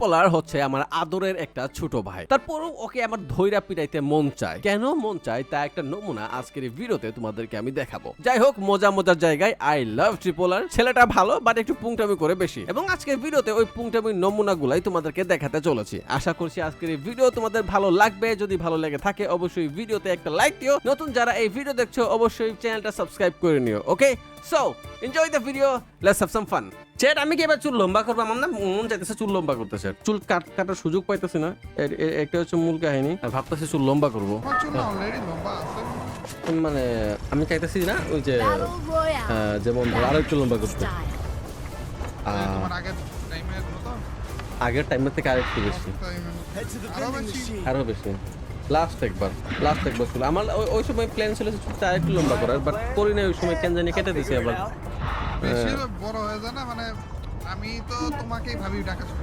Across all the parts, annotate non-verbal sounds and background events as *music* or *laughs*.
Tripler হচ্ছে আমার আদরের একটা ছোট ভাই। তারপরও ওকে আমার ধৈরা পিটাইতে মন চায়। কেন মন চায়? তা একটা নমুনা আজকের এই ভিডিওতে তোমাদেরকে আমি দেখাবো। যাই হোক, মজা মজার জায়গায় আই লাভ ট্রিপলার ছেলেটা ভালো বাট একটু পুংটামি করে বেশি। এবং আজকের ভিডিওতে ওই পুংটামি নমুনাগুলাই তোমাদেরকে দেখাতে চলেছি। আশা করছি আজকের ভিডিও তোমাদের ভালো লাগবে। যদি ভালো লেগে থাকে, অবশ্যই ভিডিওতে একটা লাইক দিও। নতুন যারা এই ভিডিও দেখছ, অবশ্যই চ্যানেলটা সাবস্ক্রাইব করে নিও। Okay so enjoy the video let's have some fun chat আমি কি এবার চুল লম্বা করব? আমার না মন চাইতেছে চুল লম্বা করতেছে চুল কাট কাটার সুযোগ পাইতেছি না। একটা হচ্ছে মূল কাহিনী। আর ভাবতেছি চুল লম্বা করব। চুল অলরেডি লম্বা আছে। মানে আমি চাইতেছি না ওই যে. আহ, যেমন আরও একটু লম্বা করতে। আগের টাইমের থেকে আরেকটু বেশি। আরও বেশি? আরও বেশি। লাস্ট একবার লাস্ট একবার ছিল আমার ওই- সময় প্ল্যান ছিল চুলটা আরেকটু লম্বা করার বাট করি না ওই সময় কেন জানি কেটে দিছি আবার। বেশি বড় হয়ে যায় না মানে আমি তো তোমাকেই ভাবি ডাকা শুরু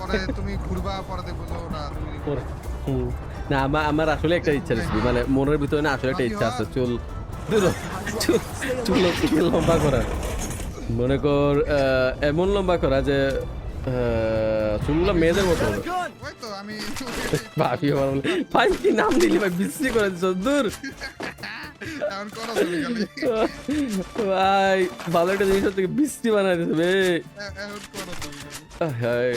পরে তুমি ঘুরবা পরে দেখব যে ওরা তুমি *laughs* না আমার আমার আসলে একটা ইচ্ছা ছিল মানে মনের ভিতরে না আসলে একটা ইচ্ছা আছে চুল চুল চুল লম্বা করার মনে কর আহ, এমন লম্বা করা যে আহ, চুলগুলো মেয়েদের মতো হবে। আমি ভাবি ভাই কি নাম দিলি ভাই বিশ্রী করে দূর। *laughs* ভাই ভালো একটা জিনিস হচ্ছে বৃষ্টি বানাই দিচ্ছে বে। হাই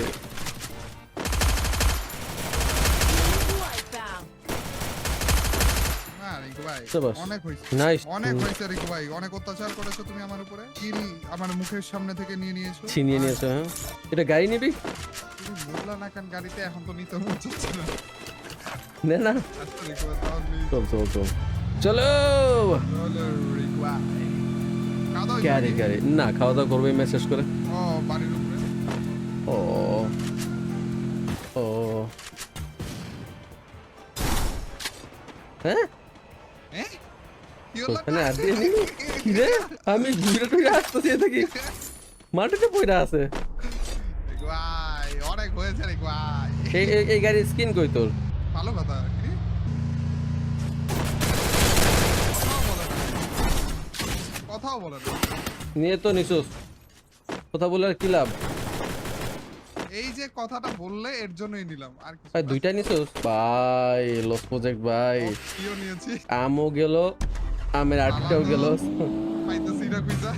থেকে ছিনিয়ে নিয়েছো হ্যাঁ। এটা গাড়ি নিবি? না কেন গাড়িতে? এখন তো নিতে না। না আচ্ছা চল। চলো। গাড়ি হয়েছে গাড়ি না খাওয়া দাওয়া করবে মেসেজ করে। ও। ও। হ্যাঁ? আমি ঘুরে টুরে আসতেছি এ মাটিতে পয়রা আছে। এই গাড়ির স্কিন কই তোর? ভালো কথা কি? কথাও বলে না। কথাও বলে না। নিয়ে তো নিছোস। কথা বলে আর কি লাভ? এই যে কথাটা বললে এর জন্যই নিলাম। আর কিছু ভাই দুইটা নিছোস? ভাই লস প্রজেক্ট ভাই। ও, প্রিয় নিয়েছি। আমও গেল আমের আটটাও গেল। পাইতেছি না কুইজা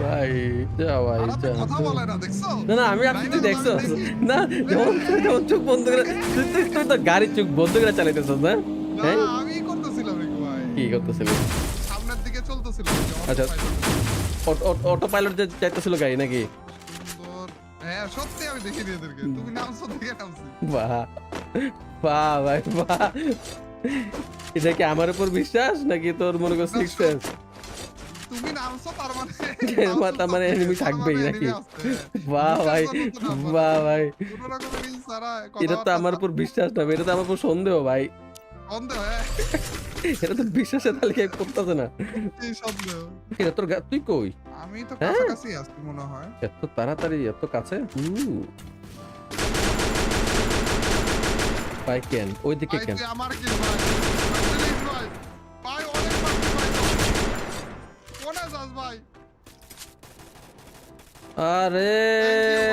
ভাই যা ভাই আর আপনি যা। কথা বলে না দেখছ? না না আমি আপনি লাইনে দেখছ? না *laughs* চোখ বন্ধ করে তুই তুই তুই তো গাড়ির চোখ বন্ধ করে চালাইতেছ না? হ্যাঁ? আমি করতেছিলাম ভাই। কি করতেছিলি? আচ্ছা। অটো পাইলট যে যাইতেছিল গাড়ি নাকি? হ্যাঁ সত্যি আমি দেখি এদেরকে তুমি নামছো দেখে নামছি। বাহ। বাহ ভাই বাহ। এটা কি আমার উপর বিশ্বাস নাকি তোর মনে কর সিক্স সেন্স তুমি নামছো তার মানে *laughs* তার মানে enemy থাকবেই মানে নাকি? বাহ ভাই বাহ ভাই। এটা তো আমার উপর বিশ্বাস না এটা তো আমার উপর সন্দেহ ভাই। সন্দেহ হ্যাঁ। এটা তো বিশ্বাসের তালিকায় করতেছে না। এটা তোর তুই কই? আমি তো হ্যাঁ? কাছাকাছি আসছি মনে হয়। এত তাড়াতাড়ি এত কাছে? ভাই কেন ওইদিকে ভাই, কেন আমার কি ভাই? অনেক ভাই। আরে!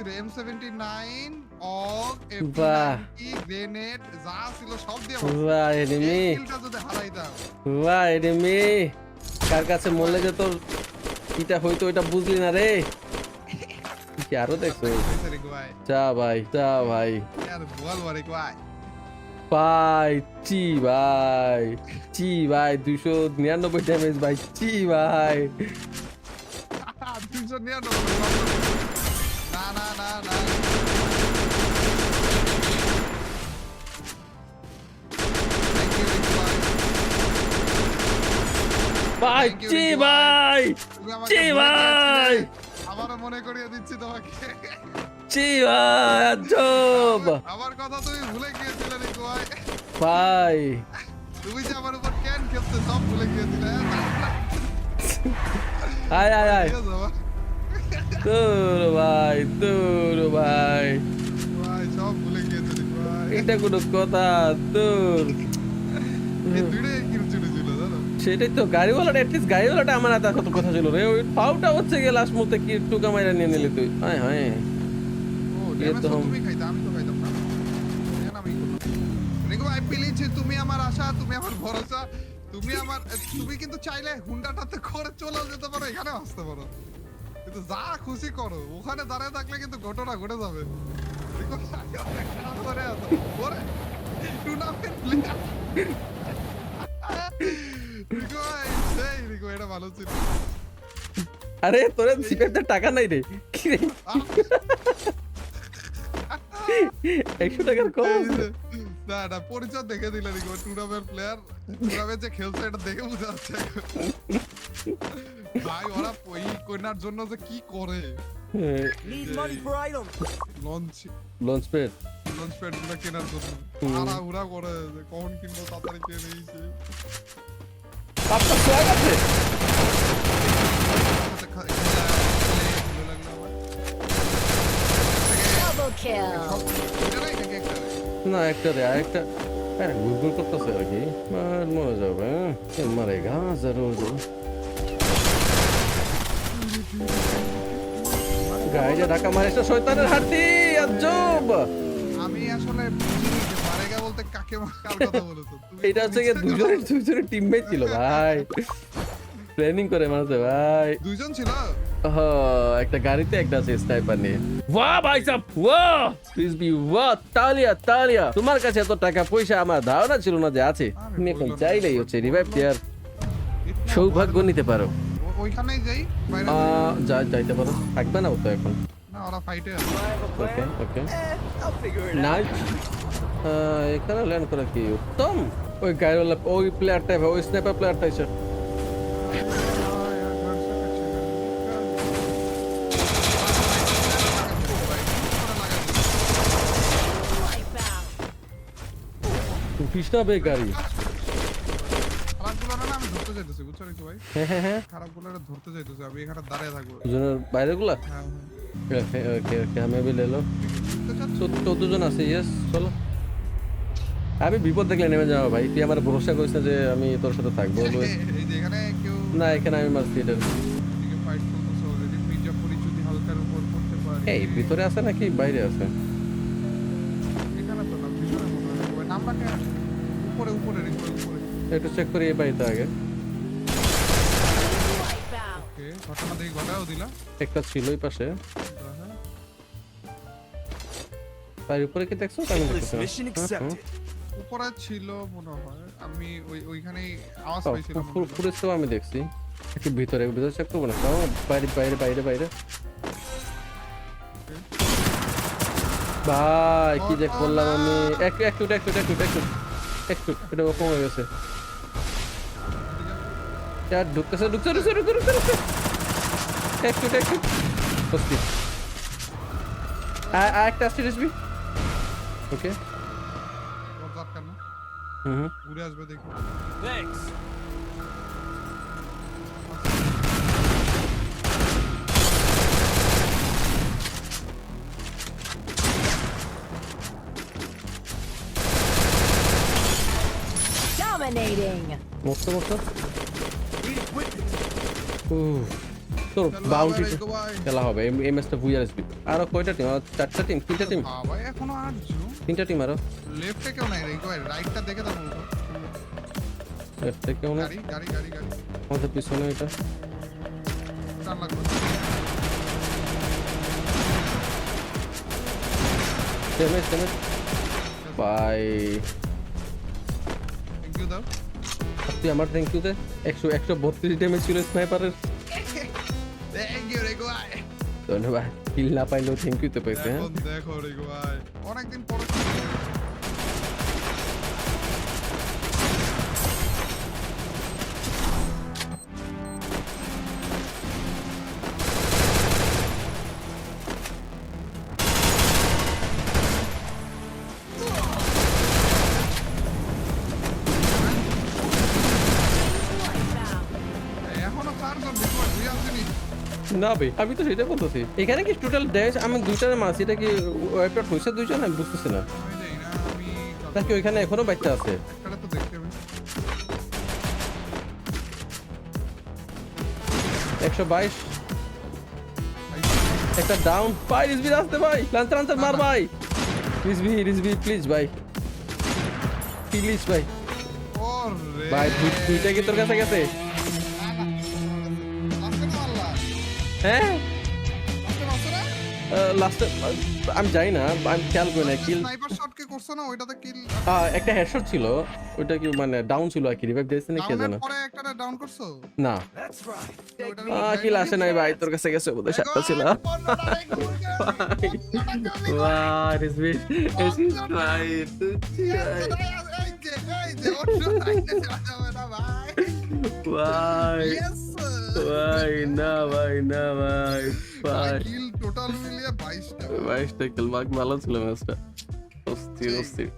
ছিল এম সেভেন্টি নাইন অগ বাহ। গ্রেনেড যা ছিল সব দিয়ে বাহ এনিমি যদি হারাইতাম বাহ এনিমি কার কাছে মরলে যে তোর কিটা হইতো ওইটা বুঝলি না রে? কি আরও দেখছ? চা ভাই চা ভাই। ভাই চি ভাই চি ভাই দুইশো নিরানব্বই ড্যামেজ ভাই চি ভাই। *laughs* দুইশো নিরানব্বই ভাই রিকু ভাই ভুলে ভাই। গিয়েছিলে। মনে করিয়ে দিচ্ছি তোমাকে। চি ভাই আজব। আমার কথা তুমি ভুলে গিয়েছিলে রিকু ভাই ভাই। তুমি যে আমার উপর ক্যান খেলতে সব ভুলে গিয়েছিলে আয় আয় আয়। ঠিক আছে ভাই? দূর ভাই দূর ভাই। ভাই সব ভুলে গিয়েছে ভাই এটা কোনো কথা দূর। এই দুইটাই সেটাই তো গাড়িওয়ালাটা অ্যাটলিস্ট গাড়িওয়ালাটা আমার হাতে কত কথা ছিল রে। ওই পাউটা হচ্ছে গিয়ে লাস্ট মুহূর্তে কি টুকা মাইরা নিয়ে নিলি তুই? হ্যাঁ হ্যাঁ। তুমি আমার আশা তুমি আমার ভরসা তুমি আমার তুমি কিন্তু চাইলে হুন্ডাটাতে করে চলে যেতে পারো এখানে আসতে পারো। কিন্তু যা খুশি করো ওখানে দাঁড়ায় থাকলে কিন্তু ঘটনা ঘটে যাবে। টুর্নামেন্ট এটা ভালো ছিল আরে তোর টাকা নাই রে। কি রে? একশো টাকার কম না না পরিচয় দেখে দিলে রিকো টুর্নামেন্ট প্লেয়ার টুর্নামেন্ট যে খেলছে এটা দেখে বোঝা যাচ্ছে ভাই ওরা ওই কন্যার জন্য যে কি করে. লঞ্চ লঞ্চ প্যাড লঞ্চ প্যাডগুলো কেনার জন্য। উড়া করে কখন কিনবো তাড়াতাড়ি কিনে নিয়েছি। আপনার সোয়াগ আছে? Double kill. না একটা রে আরেকটা হ্যাঁ গুগল করতেছে আর কি। আর মরে যাবে হ্যাঁ? মারেগা জরুর গাইজে ঢাকা মারিস না শয়তানের হাড্ডি আজব আমি আসলে যে বলতে কাকে কার কথা বলেছ? এটা হচ্ছে গিয়ে দুজনের দুজনের টিমমেট ছিল ভাই। প্ল্যানিং করে মারতে ভাই। দুইজন ছিল? হ একটা গাড়িতে একটা আছে স্নাইপার নিয়ে। বাহ ভাই সাহেব বাহ! প্লিজ বি বাহ তালিয়া তালিয়া। তোমার কাছে এত টাকা পয়সা আমার ধারণা ছিল না যে আছে। তুমি এখন চাইলেই হচ্ছে রিভাইভ দেওয়ার সৌভাগ্য নিতে পারো। ওইখানেই যাই যাইতে পারো। থাকবে না ও তো এখন। ওরা ফাইটে ওকে ওকে. নাইস এখানে ল্যান্ড করা কি? উত্তম? ওই গাড়িওয়ালা ওই প্লেয়ারটাই ওই স্নাইপার প্লেয়ারটাই স্যার Wipeout. কৃষ্ণা বে গাড়ি। না ধরতে চাইতেছি বুঝছ রিকু ভাই? হ্যাঁ হ্যাঁ হ্যাঁ। খারাপগুলো ধরতে চাইতেছি আমি এখানে দাঁড়িয়ে থাকব। বাইরে গুলা হ্যাঁ। ওকে ওকে আমি বি লেলো বুঝতে চাচ্ছ? চোদ্দ জন আছে ইয়েস চলো। আমি বিপদ দেখলে নেমে যাব ভাই তুই আমার ভরসা করিস না যে আমি তোর সাথে থাকব না এখানে আমি মাছ থিয়েটার এই ভিতরে আছে নাকি? বাইরে আছে। একটু চেক করি এই বাড়িতে আগে। ঘটনা দেখি ঘটাও দিলা। একটা ছিল ওই পাশে। হ্যাঁ। তার উপরে কি দেখছ? হ্যাঁ, হ্যাঁ। উপরে ছিল মনে হয়। আমি ওই ওইখানেই আওয়াজ পাইছিলাম ফু- আমি দেখছি। একটু ভিতরে ভিতরে চেক করব না। তাও বাইরে বাইরে বাইরে বাইরে। ভাই কি যে করলাম আমি। একটু একটু একটু একটু একটু একটু এটা কম হয়ে গেছে। यार ঢুকতেছে ঢুকছে ঢুকছে ঢুকছে ঢুকছে ঢুকছে একটু একটু সত্যি আ আ একটা আসছে রেসবি ওকে ওর দরকার না হুম হুম ঘুরে আসবে দেখি Thanks. Dominating. মস্ত মস্ত Need equipment. উফ, তোর বাউন্টি। খেলা হবে এই- এই ম্যাচটা বুঝে আসবি। আরও কয়টা টিম চারটা টিম তিনটা টিম বাবা এখনও আটজন। তিনটা টিম আরও। লেফটে কেউ নাই ভাই রাইটটা দেখে দাও লেফটে কেউ না গাড়ি গাড়ি গাড়ি গাড়ি। আমাদের পিছনে এটা। টান লাগবে damage damage bye thank you দাও তুই আমার থ্যাংক ইউ দে একশো একশো বত্রিশ ড্যামেজ ছিল স্নাইপারের থ্যাংক ইউ রিকু ভাই ধন্যবাদ কিল না পাইলেও থ্যাংক ইউ তো পাইছে হ্যাঁ এখন দেখো রিকু ভাই অনেকদিন পরে না ভাই আমি তো সেটা বলতেছি। এখানে কি টোটাল ড্যামেজ আমি দুইটার মাছ এটা কি ওয়াইপ আউট হয়েছে দুইজন? আমি বুঝতেছি না। নাকি ওইখানে এখনও বাচ্চা আছে? একশো বাইশ। একটা ডাউন ভাই রিসবি আসতে ভাই। লান্সার লান্সার মার ভাই। রিসবি রিসবি প্লিজ ভাই। প্লিজ ভাই। ভাই দুই- দুইটা কি তোর কাছে গেছে? হ্যাঁ? লাস্টে আমি জানি না আমি খেয়াল করি না কিল স্নাইপার শট কে করছ না ওইটাতে কিল একটা হেডশট ছিল ওইটা কি মানে ডাউন ছিল আর কি রিভাইভ দিয়েছে না কে জানো? পরে একটা ডাউন করছ? না। কিল আসে নাই ভাই তোর কাছে গেছে বোধহয় সাতটা ছিল। this bit is right. Why? না ভাই না ভাই ভাই কিল টোটাল মিলিয়ে 22টা বাইশটা কিল ভালো ছিল ম্যাচটা অস্থির অস্থির